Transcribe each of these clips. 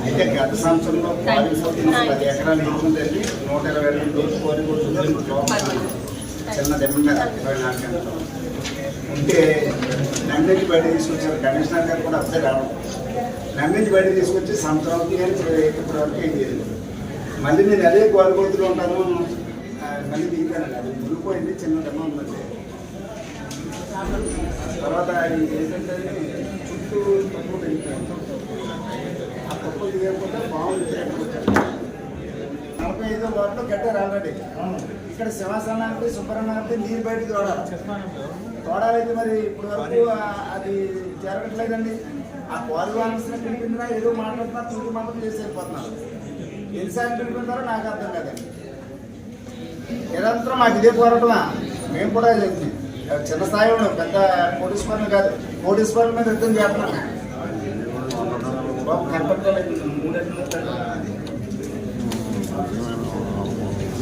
అయితే గత సంవత్సరంలో పాలిపోతున్న పది ఎకరాలు ఇచ్చిందండి నూట ఇరవై రెండు రోజులు కోరి కూడా చిన్న దెబ్బ ఇరవై నాలుగు గంటలు ఉంటే లండన్కి బయట తీసుకొచ్చారు. కమిషనర్ గారు కూడా అప్పుడే రావడం. లండన్కి బయట తీసుకొచ్చి సంవత్సరం నేను ఇప్పటి వరకు ఏం చేయలేదు మళ్ళీ నేను అదే కోరికొడుతూ ఉంటాను. మళ్ళీ దిగుతాను అది మునిగిపోయింది. చిన్న దెబ్బ ఉందండి తర్వాత ఏంటంటే చుట్టూ తక్కువ పెరిగిపోయింది ఆ తప్పులు తీయకపోతే బాగుంది. నలభై ఐదో వాటిలో కట్టారు ఆల్రెడీ ఇక్కడ శివాసనానికి సుబ్రహ్మణ్యానికి నీరు బయట తోడాలి. తోడాలైతే మరి ఇప్పుడు వరకు అది జరగట్లేదండి ఆ పాలు వానసిన పిలిపిందినా ఏదో మాట్లాడుతున్నా తూటి మాత్రం చేసి వెళ్ళిపోతున్నారు. ఎన్నిసార్లు పిలిపించారో నాకు అర్థం కాదండి నిరంతరం మాకు ఇదే పోరాటమా? మేము కూడా చిన్న స్థాయి ఉన్నాం పెద్ద కోటీశ్వరులు కాదు. కోటీశ్వరుల మీద యుద్ధం చేస్తున్నాం. బాబు కనపడుకోలేదు మూడేళ్ళు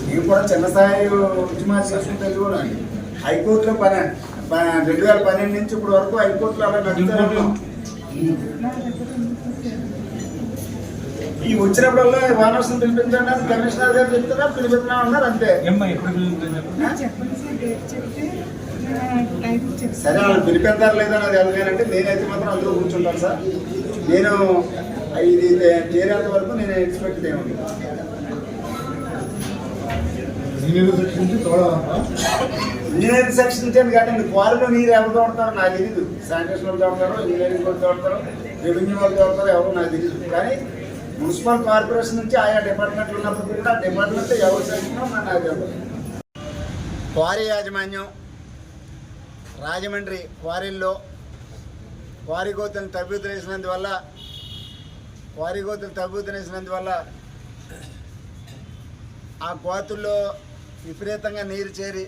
మేము కూడా చిన్న స్థాయి ఉద్యమాలు చేసుకుంటే కూడా హైకోర్టులో పని రెండు వేల పన్నెండు నుంచి ఇప్పుడు వరకు హైకోర్టులో అలా ఉన్నాం ఈ వచ్చినప్పుడల్లా వానర్స్ని పిలిపించండి అని కమిషనర్ గారు చెప్తున్నా పిలిపిస్తున్నా ఉన్నారు అంతే సార్ వాళ్ళు పిలిపెడతారు లేదా అది ఎలాగంటే నేనైతే మాత్రం అందులో కూర్చుంటాను సార్ నేను ఇది చేరేంత వరకు నేను ఎక్స్పెక్ట్ చేయను ఇంజనీరింగ్ సెక్షన్ ఇచ్చాను కానీ క్వారీలో నీరు ఎవరు తోడతారో నాకు తెలియదు శానిటేషన్ వాళ్ళు తోడతారో ఇంజనీరింగ్ వాళ్ళు తోడతారో రెవెన్యూ వాళ్ళు తోడతారో ఎవరు నాకు తెలియదు కానీ మున్సిపల్ కార్పొరేషన్ నుంచి ఆయా డిపార్ట్మెంట్లు ఉన్నప్పుడు కూడా డిపార్ట్మెంట్ ఎవరు సెక్షన్ నాకు తెలియదు క్వారీ యాజమాన్యం రాజమండ్రి క్వారీల్లో క్వారీ గోతులను తగ్గుతునేసినందువల్ల క్వారీ గోతులు తగ్గుతునేసినందువల్ల ఆ కోతుల్లో విపరీతంగా నీరు చేరి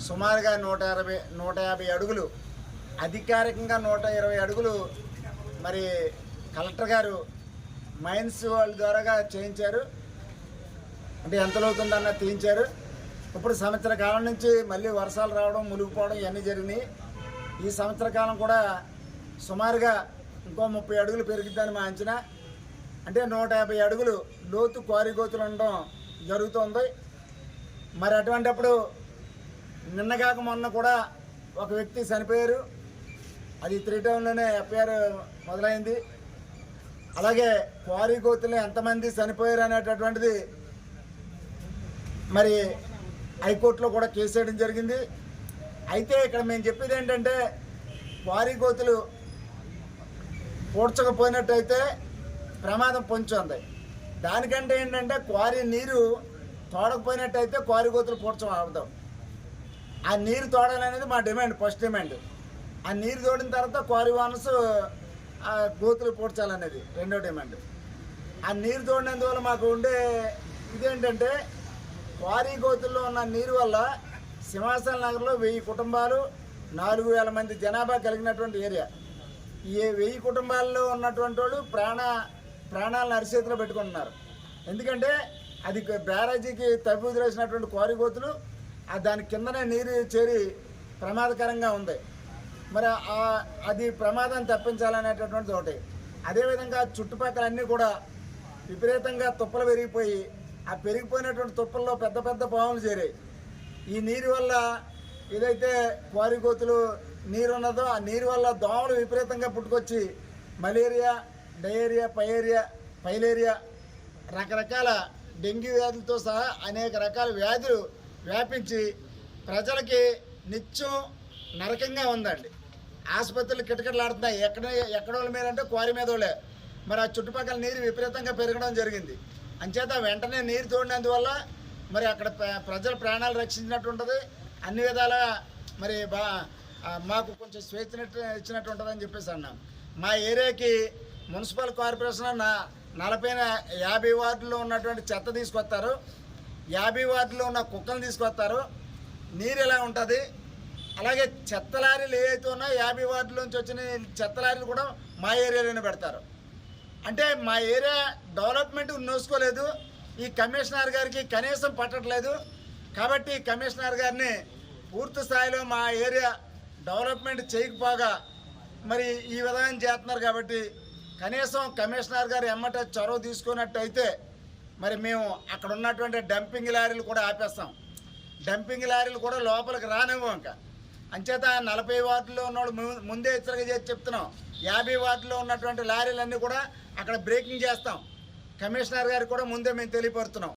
సుమారుగా నూట అరవై నూట యాభై అడుగులు అధికారికంగా నూట ఇరవై అడుగులు మరి కలెక్టర్ గారు మైన్స్ వాళ్ళ ద్వారాగా చేయించారు. అంటే ఎంత లోతుందన్న తీయించారు. ఇప్పుడు సంవత్సర కాలం నుంచి మళ్ళీ వర్షాలు రావడం మునిగిపోవడం ఇవన్నీ జరిగినాయి. ఈ సంవత్సర కాలం కూడా సుమారుగా ఇంకో ముప్పై అడుగులు పెరుగుద్దని మా అంచనా. అంటే నూట యాభై అడుగులు లోతు క్వారీ గోతులు ఉండడం జరుగుతుంది. మరి అటువంటప్పుడు నిన్నగాక మొన్న కూడా ఒక వ్యక్తి చనిపోయారు. అది త్రీ టౌన్లోనే ఎఫ్ఐఆర్ మొదలైంది. అలాగే క్వారీ కోతులు ఎంతమంది చనిపోయారు అనేటటువంటిది మరి హైకోర్టులో కూడా కేసు వేయడం జరిగింది. అయితే ఇక్కడ మేము చెప్పేది ఏంటంటే క్వారీ కోతులు పూడ్చకపోయినట్టయితే ప్రమాదం పొంచి ఉంది దానికంటే ఏంటంటే క్వారీ నీరు తోడకపోయినట్టయితే క్వారీ పూడ్చం ఆడదాం. ఆ నీరు తోడాలనేది మా డిమాండ్ ఫస్ట్ డిమాండ్. ఆ నీరు తోడిన తర్వాత క్వారీ వానస్ ఆ గోతులు పూడ్చాలనేది రెండో డిమాండ్. ఆ నీరు తోడినందువల్ల మాకు ఉండే ఇదేంటంటే క్వారీ గోతుల్లో ఉన్న నీరు వల్ల సింహాసన నగర్లో వెయ్యి కుటుంబాలు నాలుగు వేల మంది జనాభా కలిగినటువంటి ఏరియా. ఈ వెయ్యి కుటుంబాల్లో ఉన్నటువంటి వాళ్ళు ప్రాణ ప్రాణాలను అరిచేతిలో పెట్టుకుంటున్నారు. ఎందుకంటే అది బ్యారేజీకి తవ్వి వదిలేసినటువంటి క్వారీ గోతులు ఆ దాని కిందనే నీరు చేరి ప్రమాదకరంగా ఉంది. మరి అది ప్రమాదం తప్పించాలనేటటువంటిది ఒకటి. అదేవిధంగా చుట్టుపక్కల అన్నీ కూడా విపరీతంగా తుప్పలు పెరిగిపోయి ఆ పెరిగిపోయినటువంటి తుప్పల్లో పెద్ద పెద్ద పాములు చేరాయి ఈ నీరు వల్ల ఏదైతే క్వారీ గోతులు నీరు ఉన్నదో ఆ నీరు వల్ల దోమలు విపరీతంగా పుట్టుకొచ్చి మలేరియా డయేరియా పయేరియా పైలేరియా రకరకాల డెంగ్యూ వ్యాధులతో సహా అనేక రకాల వ్యాధులు వ్యాపించి ప్రజలకి నిత్యం నరకంగా ఉందండి. ఆసుపత్రులు కిటకిటలాడుతున్నాయి. ఎక్కడ ఎక్కడ వాళ్ళ మీద అంటే క్వారీ మీద వాళ్ళే. మరి ఆ చుట్టుపక్కల నీరు విపరీతంగా పెరగడం జరిగింది. అంచేత వెంటనే నీరు తోడినందువల్ల మరి అక్కడ ప్ర- ప్రజల ప్రాణాలు రక్షించినట్టు ఉంటుంది. అన్ని విధాల మరి బా మాకు కొంచెం స్వేచ్ఛ ఇచ్చినట్టు ఉంటుందని చెప్పేసి అన్నాం. మా ఏరియాకి మున్సిపల్ కార్పొరేషన్ నా నలభై యాభై వార్డుల్లో ఉన్నటువంటి చెత్త తీసుకొస్తారు. యాభై వార్డులో ఉన్న కుక్కలు తీసుకొస్తారు. నీరు ఎలా ఉంటుంది? అలాగే చెత్త లారీలు ఏవైతే ఉన్నాయో యాభై వార్డుల నుంచి వచ్చిన చెత్త లారీలు కూడా మా ఏరియాలోనే పెడతారు. అంటే మా ఏరియా డెవలప్మెంట్ నోసుకోలేదు ఈ కమిషనర్ గారికి కనీసం పట్టట్లేదు. కాబట్టి కమిషనర్ గారిని పూర్తి స్థాయిలో మా ఏరియా డెవలప్మెంట్ చేయకపోగా మరి ఈ విధంగా చేస్తున్నారు కాబట్టి కనీసం కమిషనర్ గారు ఎమ్మట చొరవ తీసుకున్నట్టయితే మరి మేము అక్కడ ఉన్నటువంటి డంపింగ్ లారీలు కూడా ఆపేస్తాం. డంపింగ్ లారీలు కూడా లోపలికి రానివ్వం ఇంకా. అంచేత నలభై వార్డులో ఉన్నవాడు ము- ముందే హెచ్చరిక చేసి చెప్తున్నాం. యాభై వార్డులో ఉన్నటువంటి లారీలన్నీ కూడా అక్కడ బ్రేకింగ్ చేస్తాం. కమిషనర్ గారికి కూడా ముందే మేము తెలియపడుతున్నాం